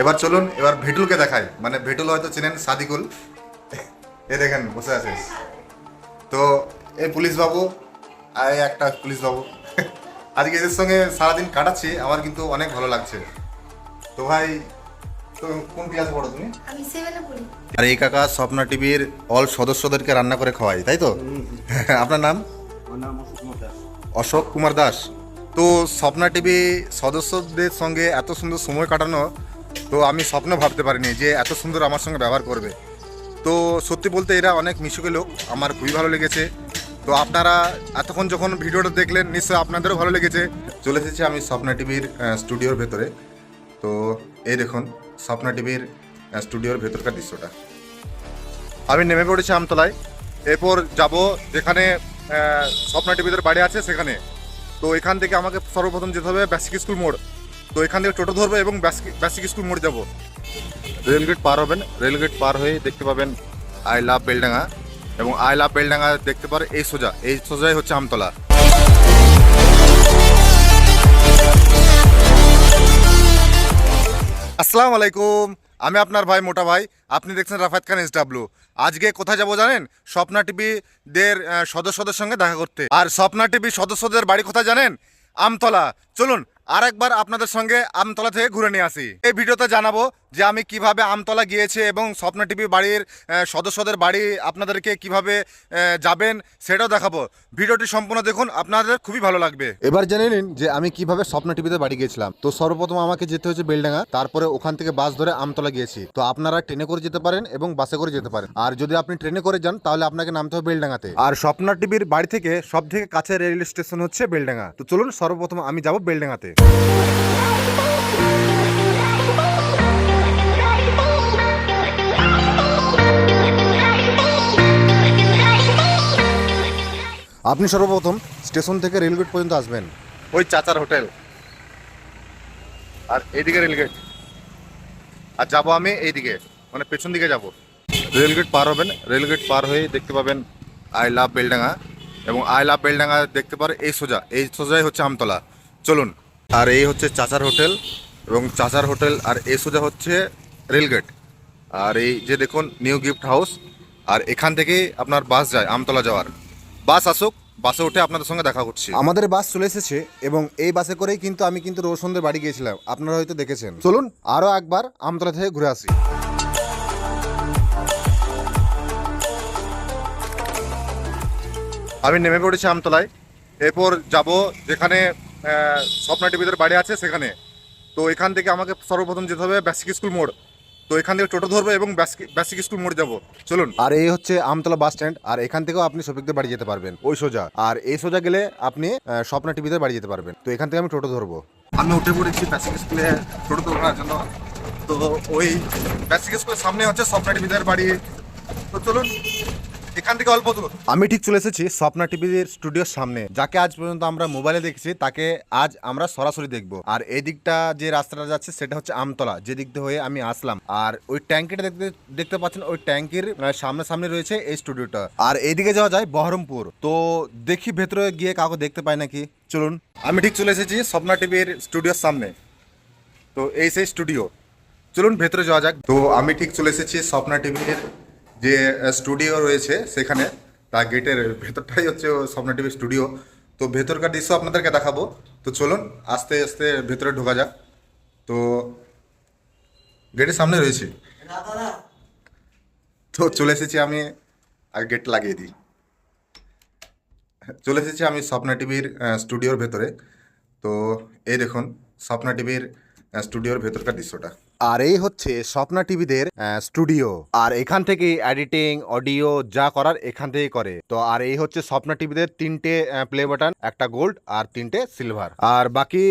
এবার চলুন এবার ভেটুলকে দেখাই। মানে ভেটুল হয়তো চেনেন সাদিকুল। এ দেখেন বসে আছে। তো এই পুলিশ বাবু আর একটা পুলিশ বাবু আজকে এদের সঙ্গে সারাদিন কাটাচ্ছি আমার কিন্তু অনেক ভালো লাগছে। তো ভাই তো কোন ক্লাসে পড়ো তুমি? আমি সেভেনে পড়ি। আর এই কাকা স্বপ্না টিভির অল সদস্যদেরকে রান্না করে খাওয়াই তাই তো? আপনার নাম? অশোক কুমার দাস। তো স্বপ্না টিভি সদস্যদের সঙ্গে এত সুন্দর সময় কাটানো তো আমি স্বপ্ন ভাবতে পারিনি যে এত সুন্দর আমার সঙ্গে ব্যবহার করবে। তো সত্যি বলতে এরা অনেক মিশুকে লোক, আমার খুবই ভালো লেগেছে। তো আপনারা এতক্ষণ যখন ভিডিওটা দেখলেন, নিশ্চয়ই আপনাদেরও ভালো লেগেছে। চলে এসেছি আমি স্বপ্না টিভির স্টুডিওর ভেতরে। তো এই দেখুন, স্বপ্না টিভির স্টুডিওর ভেতরকার দৃশ্যটা। আমি নেমে পড়েছি আমতলায়। এরপর যাব যেখানে স্বপ্না টিভিদের বাড়ি আছে সেখানে। তো এখান থেকে আমাকে সর্বপ্রথম যেতে হবে বেসিক স্কুল মোড়। তো এখান থেকে টোটো ধরবো এবং বেসিক স্কুল মোড় যাব। রেলগেট পার হবেন রেলগেট পার হয়ে দেখতে পাবেন আই লাভ বেলডাঙ্গা এবং আই লাভ বেলডাঙ্গা দেখতে পারে এই সোজা, এই সোজাই হচ্ছে আমতলা। আসসালামু আলাইকুম, আমি আপনার ভাই মোটা ভাই, আপনি দেখছেন রাফাত খান এস ডাব্লু আজকে কোথায় যাব জানেন? স্বপ্না টিভি দের সদস্যদের সঙ্গে দেখা করতে। আর স্বপ্না টিভি সদস্যদের বাড়ি কোথায় জানেন? আমতলা। চলুন আর একবার আপনাদের সঙ্গে আমতলা থেকে ঘুরে নিয়ে আসি। এই ভিডিওতে জানাব যে আমি কীভাবে আমতলা গিয়েছি এবং স্বপ্না টিভি বাড়ির সদস্যদের বাড়ি আপনাদেরকে কীভাবে যাবেন সেটাও দেখাবো। ভিডিওটি সম্পূর্ণ দেখুন আপনাদের খুবই ভালো লাগবে। এবার জেনে নিন যে আমি কীভাবে স্বপ্ন টিভিতে বাড়ি গিয়েছিলাম। তো সর্বপ্রথম আমাকে যেতে হয়েছে বেলডাঙ্গা তারপরে ওখান থেকে বাস ধরে আমতলা গিয়েছি। তো আপনারা ট্রেনে করে যেতে পারেন এবং বাসে করে যেতে পারেন। আর যদি আপনি ট্রেনে করে যান তাহলে আপনাকে নামতে হবে বেলডাঙ্গাতে। আর স্বপ্না টিভির বাড়ি থেকে সব থেকে কাছে রেল স্টেশন হচ্ছে বেলডাঙ্গা। তো চলুন সর্বপ্রথম আমি যাব বেলডাঙ্গাতে। আপনি সর্বপ্রথম স্টেশন থেকে রেলগেট পর্যন্ত আসবেন। ওই চাচার হোটেল। আর এইদিকে রেলগেট আর যাব আমি এইদিকে মানে পেছন দিকে যাব। রেলগেট পার হবেন রেলগেট পার হয়ে দেখতে পাবেন আই লাভ বেলডাঙ্গা এবং আই লাভ বেলডাঙ্গা দেখতে পারে এই সোজা, এই সোজাই হচ্ছে আমতলা। চলুন, আর এই হচ্ছে চাচার হোটেল এবং চাচার হোটেল আর এই সোজা হচ্ছে রেলগেট আর এই যে দেখুন, নিউ গিফট হাউস। আর এখান থেকেই আপনার বাস যায় আমতলা যাওয়ার। বাস আসুক বাসে উঠে আপনাদের সঙ্গে দেখা করছি। আমাদের বাস চলে এসেছে এবং এই বাসে করেই কিন্তু আমি কিন্তু রোজ রোশনদের বাড়ি গিয়েছিলাম। আপনারা হয়তো দেখেছেন। চলুন আরও একবার আমতলা থেকে ঘুরে আসি। আমি নেমে পড়েছি আমতলায়। এরপর যাব যেখানে স্বপ্না টিভিদের বাড়ি আছে সেখানে। তো এখান থেকে আমাকে সর্বপ্রথম যেতে হবে বেসিক স্কুল মোড়। তো এখান থেকে টোটো ধরবো এবং বেসিক স্কুল মোড় যাব। চলুন। আর এই হচ্ছে আমতলা বাস স্ট্যান্ড আর এখান থেকেও আপনি শফিকদের বাড়ি যেতে পারবেন। ওই সোজা। আর এই সোজা গেলে আপনি স্বপ্না টিভিতে বাড়ি যেতে পারবেন। তো এখান থেকে আমি টোটো ধরবো। আমি উঠে পড়েছি বেসিক স্কুলে টোটো ধরার জন্য। তো ওই বেসিক স্কুলের সামনে হচ্ছে স্বপ্না টিভিদের বাড়ি। তো চলুন। এখান থেকে অল্প দূর। আমি ঠিক চলে এসেছি স্বপ্না টিভির স্টুডিওর সামনে। যাকে আজ পর্যন্ত আমরা মোবাইলে দেখেছি, তাকে আজ আমরা সরাসরি দেখব। আর এই দিকটা যে রাস্তাটা যাচ্ছে, সেটা হচ্ছে আমতলা, যে দিক দিয়ে হয়ে আমি আসলাম। আর ওই ট্যাঙ্কিটা দেখতে দেখতে পাচ্ছেন, ওই ট্যাঙ্কির সামনে সামনে রয়েছে এই স্টুডিওটা। আর এইদিকে যাওয়া যায় বহরমপুর। তো দেখি ভেতরে গিয়ে কাউকে দেখতে পাই নাকি? চলুন। আমি ঠিক চলে এসেছি স্বপ্না টিভির স্টুডিওর সামনে। তো এই সেই স্টুডিও। চলুন ভেতরে যাওয়া যাক। তো আমি ঠিক চলে এসেছি স্বপ্না টিভির যে স্টুডিও রয়েছে সেখানে, তার গেটের ভেতরটাই হচ্ছে স্বপ্না টিভির স্টুডিও তো ভেতরকার দৃশ্য আপনাদেরকে দেখাবো। তো চলুন, আস্তে আস্তে ভেতরে ঢোকা যাক। তো গেটের সামনে রয়েছে। তো চলে এসেছি আমি, আর গেট লাগিয়ে দিই। চলে এসেছি আমি স্বপ্না টিভির স্টুডিওর ভেতরে। তো এই দেখুন, স্বপ্না টিভির স্টুডিওর ভেতরকার দৃশ্যটা। আর এই হচ্ছে স্বপ্না টিভিদের স্টুডিও আর এখান থেকে এডিটিং অডিও যা করার এখান থেকেই করে। তো আর এই হচ্ছে স্বপ্না টিভিদের তিনটে প্লে বাটন একটা গোল্ড আর তিনটে সিলভার আর বাকি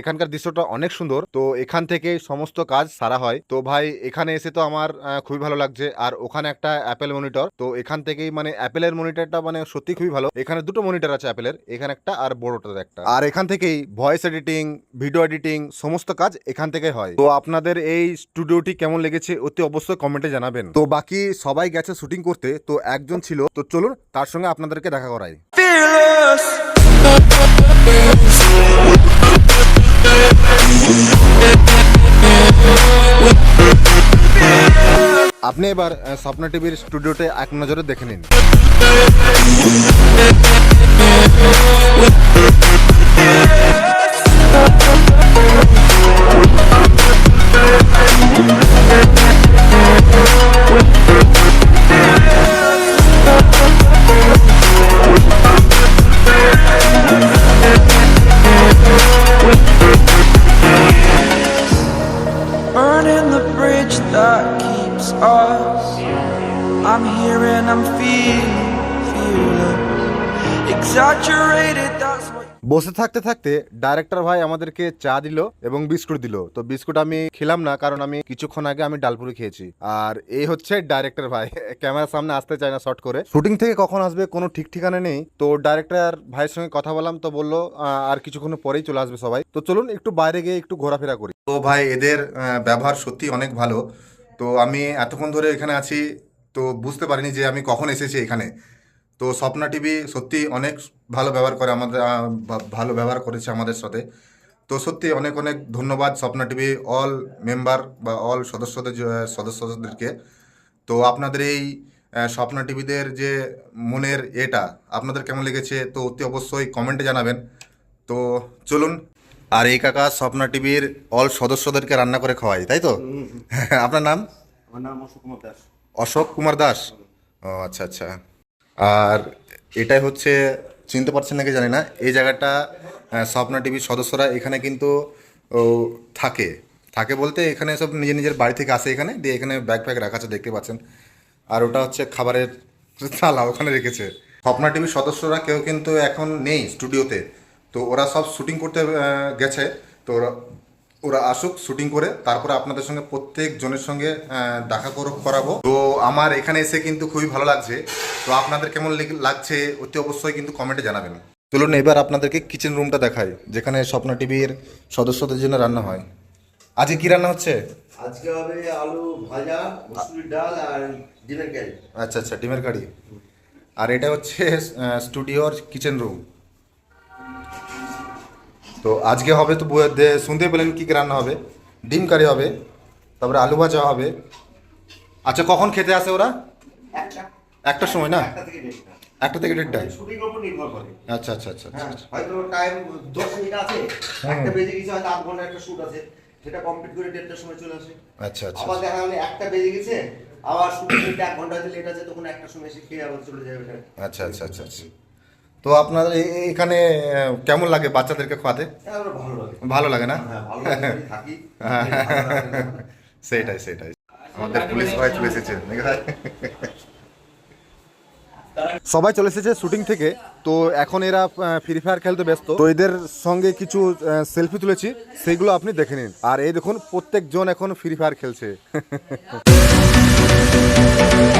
এখানকার দৃশ্যটা অনেক সুন্দর। তো এখান থেকে সমস্ত কাজ সারা হয়। তো ভাই, এখানে এসে তো আমার খুবই ভালো লাগছে। আর ওখানে একটা অ্যাপেল মনিটর তো এখান থেকেই মানে অ্যাপেলের মনিটরটা মানে সত্যি খুবই ভালো। এখানে দুটো মনিটর আছে অ্যাপেলের এখানে একটা আর বড়টার একটা। আর এখান থেকেই ভয়েস এডিটিং ভিডিও এডিটিং সমস্ত কাজ এখান থেকে হয়। তো আপনাদের এই স্টুডিওটি কেমন লেগেছে অতি অবশ্যই কমেন্টে জানাবেন। তো বাকি সবাই গেছে শুটিং করতে, তো একজন ছিল, তো চলুন তার সঙ্গে আপনাদেরকে দেখা করাই। আপনি এবার স্বপ্না টিভির স্টুডিওতে এক নজরে দেখে নিন। বসে থাকতে থাকতে ডাইরেক্টর ভাই আমাদেরকে চা দিল এবং বিস্কুট দিল। তো বিস্কুট আমি খেলাম না কারণ আমি কিছুক্ষণ আগে আমি ডালপুরি খেয়েছি। আর এই হচ্ছে ডাইরেক্টর ভাই। ক্যামেরার সামনে আসতে চায় না শর্ট করে। শুটিং থেকে কখন আসবে কোনো ঠিক ঠিকানা নেই। তো ডাইরেক্টর ভাইয়ের সঙ্গে কথা বললাম তো বলল আর কিছুক্ষণ পরেই চলে আসবে সবাই। তো চলুন একটু বাইরে গিয়ে একটু ঘোরাফেরা করি। তো ভাই এদের ব্যবহার সত্যি অনেক ভালো। তো আমি এতক্ষণ ধরে এখানে আছি তো বুঝতে পারিনি যে আমি কখন এসেছি এখানে। তো স্বপ্না টিভি সত্যি অনেক ভালো ব্যবহার করে আমাদের ভালো ব্যবহার করেছে আমাদের সাথে। তো সত্যি অনেক অনেক ধন্যবাদ স্বপ্না টিভি অল মেম্বার বা অল সদস্যদের সদস্যদেরকে। তো আপনাদের এই স্বপ্না টিভিদের যে মনের এটা আপনাদের কেমন লেগেছে? তো অতি অবশ্যই কমেন্টে জানাবেন। তো চলুন আর এই কাকা স্বপ্না টিভির অল সদস্যদেরকে রান্না করে খাওয়াই তাই তো? আপনার নাম? আমার নাম অশোক কুমার দাস। অশোক কুমার দাস। ও আচ্ছা আচ্ছা। আর এটাই হচ্ছে, চিনতে পারছেন নাকি জানি না, এই জায়গাটা স্বপ্না টিভির সদস্যরা এখানে কিন্তু থাকে। থাকে বলতে এখানে সব নিজের নিজের বাড়ি থেকে আসে এখানে, দিয়ে এখানে ব্যাগ ফ্যাগ রাখা আছে, দেখতে পাচ্ছেন। আর ওটা হচ্ছে খাবারের থালা ওখানে রেখেছে। স্বপ্না টিভির সদস্যরা কেউ কিন্তু এখন নেই স্টুডিওতে তো। ওরা সব শুটিং করতে গেছে। তো ওরা ওরা আসুক শুটিং করে তারপরে আপনাদের সঙ্গে প্রত্যেক জনের সঙ্গে দেখা করো করাবো। তো আমার এখানে এসে কিন্তু খুবই ভালো লাগছে। তো আপনাদের কেমন লাগছে অতি অবশ্যই কিন্তু কমেন্টে জানাবেন। চলুন এবার আপনাদেরকে কিচেন রুমটা দেখাই যেখানে স্বপ্ন টিভির সদস্যদের জন্য রান্না হয়। আজকে কি রান্না হচ্ছে? আজকে হবে আলু ভাজা মসুরির ডাল আর ডিমের কারি। আচ্ছা আচ্ছা ডিমের কারি। আর এটা হচ্ছে স্টুডিওর কিচেন রুম। তো আজকে হবে তো শুনতে পেলেন কী কী রান্না হবে? ডিম কারি হবে তারপরে আলু ভাজা হবে। আচ্ছা কখন খেতে আসে ওরা? একটা। একটার সময় না? একটা থেকে দেড়টায়? উপর নির্ভর করে। আচ্ছা আচ্ছা আচ্ছা আচ্ছা, হ্যাঁ আচ্ছা। হয়তো টাইম দশ মিনিট আছে একটা বেজে গেছে হয়তো আধ ঘণ্টা একটা শুট আছে সেটা কমপ্লিট করে দেড়টার সময় চলে আসে। আচ্ছা আচ্ছা আবার দেখা গেলে একটা বেজে গেছে আবার শুট এক ঘণ্টা লেট আছে তখন একটা সময় এসে খেয়ে আবার চলে যাবে। আচ্ছা আচ্ছা আচ্ছা আচ্ছা। তো আপনাদের এখানে কেমন লাগে বাচ্চাদেরকে খাওয়াতে? হ্যাঁ, ভালো লাগে। না? হ্যাঁ লাগে। সেটাই সেটাই। আমাদের পুলিশ ভাই চলে এসেছে সবাই চলে এসেছে শুটিং থেকে তো এখন এরা ফ্রি ফায়ার খেলতে ব্যস্ত। তো এদের সঙ্গে কিছু সেলফি তুলেছি সেগুলো আপনি দেখে নিন। আর এই দেখুন প্রত্যেকজন এখন ফ্রি ফায়ার খেলছে।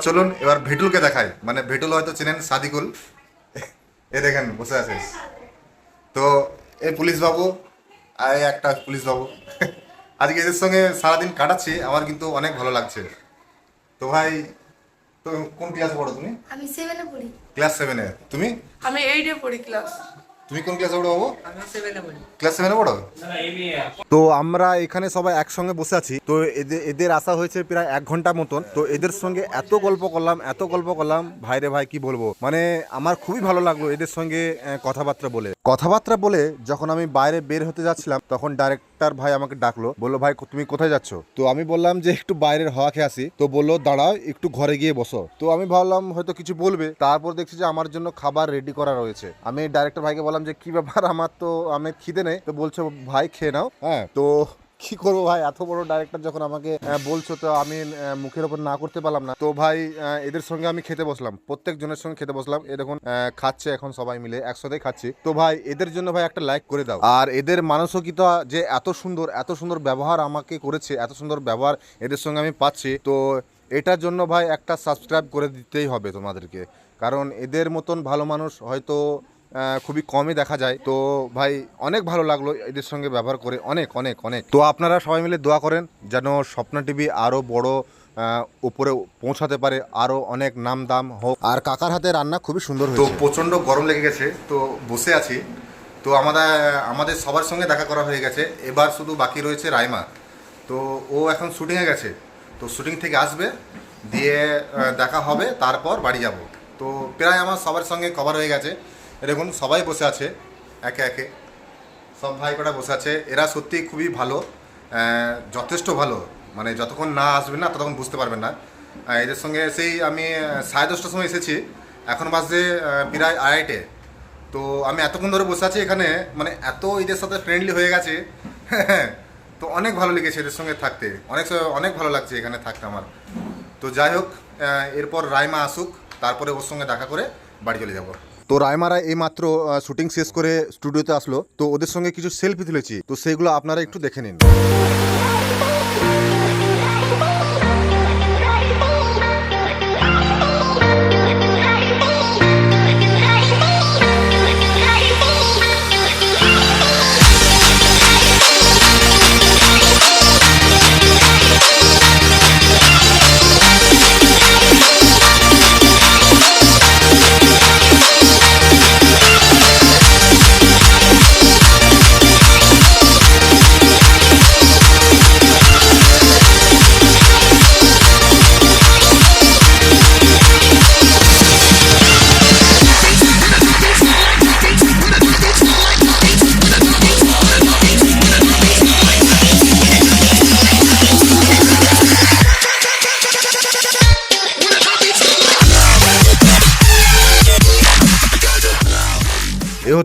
এবার চলুন এবার ভেটুলকে দেখাই। মানে ভেটুল হয়তো চেনেন সাদিকুল। এ দেখেন বসে আছে। তো এই পুলিশ বাবু আর একটা পুলিশ বাবু আজকে এদের সঙ্গে সারাদিন কাটাচ্ছি আমার কিন্তু অনেক ভালো লাগছে। তো ভাই তো কোন ক্লাসে পড়ো তুমি? আমি সেভেনে পড়ি। ক্লাস সেভেনে তুমি? আমি এইটে পড়ি ক্লাস তুমি কোন ক্লাসে পড়ো বাবু? ক্লাস সেভেনে পড়ো। তো আমরা এখানে সবাই একসঙ্গে বসে আছি। তো এদের এদের আসা হয়েছে প্রায় এক ঘণ্টা মতন। তো এদের সঙ্গে এত গল্প করলাম এত গল্প করলাম ভাই রে ভাই কি বলব? মানে আমার খুবই ভালো লাগল এদের সঙ্গে কথাবার্তা বলে। কথাবার্তা বলে যখন আমি বাইরে বের হতে যাচ্ছিলাম তখন ডাইরেক্টর ভাই আমাকে ডাকলো, বলল, ভাই তুমি কোথায় যাচ্ছ? তো আমি বললাম যে, একটু বাইরের হওয়া খেয়ে আসি। তো বলল দাঁড়াও একটু ঘরে গিয়ে বসো। তো আমি ভাবলাম, হয়তো কিছু বলবে। তারপর দেখছি যে, আমার জন্য খাবার রেডি করা রয়েছে। আমি ডাইরেক্টর ভাইকে বললাম যে, কি ব্যাপার? আমার তো আমি খিদে নেই। তো বলছো, ভাই, খেয়ে নাও। হ্যাঁ তো কি করব ভাই? এত বড় ডাইরেক্টর যখন আমাকে বলছো, তো আমি মুখের ওপর না করতে পারলাম না। তো ভাই এদের সঙ্গে আমি খেতে বসলাম। প্রত্যেক জনের সঙ্গে খেতে বসলাম। এ দেখুন খাচ্ছে এখন সবাই মিলে একসাথে খাচ্ছি। তো ভাই, এদের জন্য ভাই একটা লাইক করে দাও। আর এদের মানসিকতা যে এত সুন্দর এত সুন্দর ব্যবহার আমাকে করেছে, এত সুন্দর ব্যবহার এদের সঙ্গে আমি পাচ্ছি, তো এটার জন্য ভাই একটা সাবস্ক্রাইব করে দিতেই হবে তোমাদেরকে। কারণ এদের মতন ভালো মানুষ হয়তো খুবই কমই দেখা যায়। তো ভাই অনেক ভালো লাগল এদের সঙ্গে ব্যবহার করে। অনেক অনেক অনেক। তো আপনারা সবাই মিলে দোয়া করেন যেন স্বপ্ন টিভি আরও বড় উপরে পৌঁছাতে পারে আরও অনেক নাম দাম হোক। আর কাকার হাতে রান্না খুবই সুন্দর হয়েছে। তো প্রচণ্ড গরম লেগে গেছে তো বসে আছি। তো আমাদের আমাদের সবার সঙ্গে দেখা করা হয়ে গেছে। এবার শুধু বাকি রয়েছে রাইমা। তো ও এখন শুটিংয়ে গেছে। তো শুটিং থেকে আসবে দিয়ে দেখা হবে তারপর বাড়ি যাব। তো প্রায় আমার সবার সঙ্গে কভার হয়ে গেছে। দেখুন, সবাই বসে আছে, একে একে। সব ভাই কটা বসে আছে। এরা সত্যি খুবই ভালো যথেষ্ট ভালো। মানে যতক্ষণ না আসবেন না, ততক্ষণ বুঝতে পারবেন না। এদের সঙ্গে সেই আমি সাড়ে দশটার সময় এসেছি। এখন বাজে প্রায় আড়াইটে। তো আমি এতক্ষণ ধরে বসে আছি এখানে মানে এত এদের সাথে ফ্রেন্ডলি হয়ে গেছে। তো অনেক ভালো লেগেছে এদের সঙ্গে থাকতে। অনেক অনেক ভালো লাগছে এখানে থাকতে আমার। তো যাই হোক এরপর রাইমা আসুক, তারপরে ওর সঙ্গে দেখা করে বাড়ি চলে যাব। তো রায়মারা এই মাত্র শুটিং শেষ করে স্টুডিওতে আসলো। তো ওদের সঙ্গে কিছু সেলফি তুলেছি। তো সেগুলো আপনারা একটু দেখে নিন।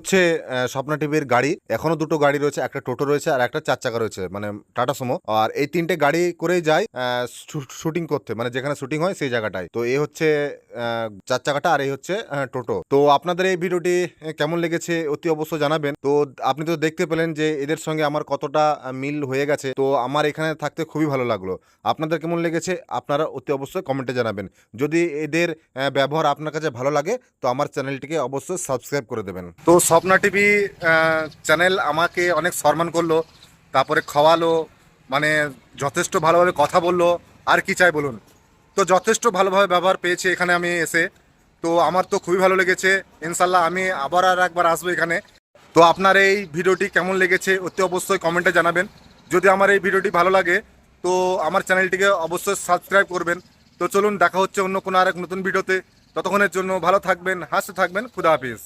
হচ্ছে স্বপ্না টিভির গাড়ি। এখনও দুটো গাড়ি রয়েছে, একটা টোটো রয়েছে আর একটা চার চাকা রয়েছে মানে টাটা সুমো। আর এই তিনটে গাড়ি করেই যায় শুটিং করতে মানে যেখানে শুটিং হয় সেই জায়গাটায়। তো এই হচ্ছে চার চাকাটা আর এই হচ্ছে টোটো। তো আপনাদের এই ভিডিওটি কেমন লেগেছে অতি অবশ্য জানাবেন। তো আপনি তো দেখতে পেলেন যে এদের সঙ্গে আমার কতটা মিল হয়ে গেছে। তো আমার এখানে থাকতে খুবই ভালো লাগল। আপনাদের কেমন লেগেছে আপনারা অতি অবশ্যই কমেন্টে জানাবেন। যদি এদের ব্যবহার আপনার কাছে ভালো লাগে, তো আমার চ্যানেলটিকে অবশ্যই সাবস্ক্রাইব করে দেবেন। তো স্বপ্না টিভি চ্যানেল আমাকে অনেক সম্মান করল, তারপরে খাওয়ালো মানে যথেষ্ট ভালোভাবে কথা বলল, আর কি চাই বলুন? তো যথেষ্ট ভালোভাবে ব্যবহার পেয়েছি এখানে আমি এসে। তো আমার তো খুবই ভালো লেগেছে ইনশাল্লাহ আমি আবার আর একবার আসব এখানে। তো আপনার এই ভিডিওটি কেমন লেগেছে অতি অবশ্যই কমেন্টে জানাবেন। যদি আমার এই ভিডিওটি ভালো লাগে, তো আমার চ্যানেলটিকে অবশ্যই সাবস্ক্রাইব করবেন। তো চলুন, দেখা হচ্ছে অন্য কোনো আর এক নতুন ভিডিওতে। ততক্ষণের জন্য ভালো থাকবেন, হাসতে থাকবেন, খুদা হাফিজ।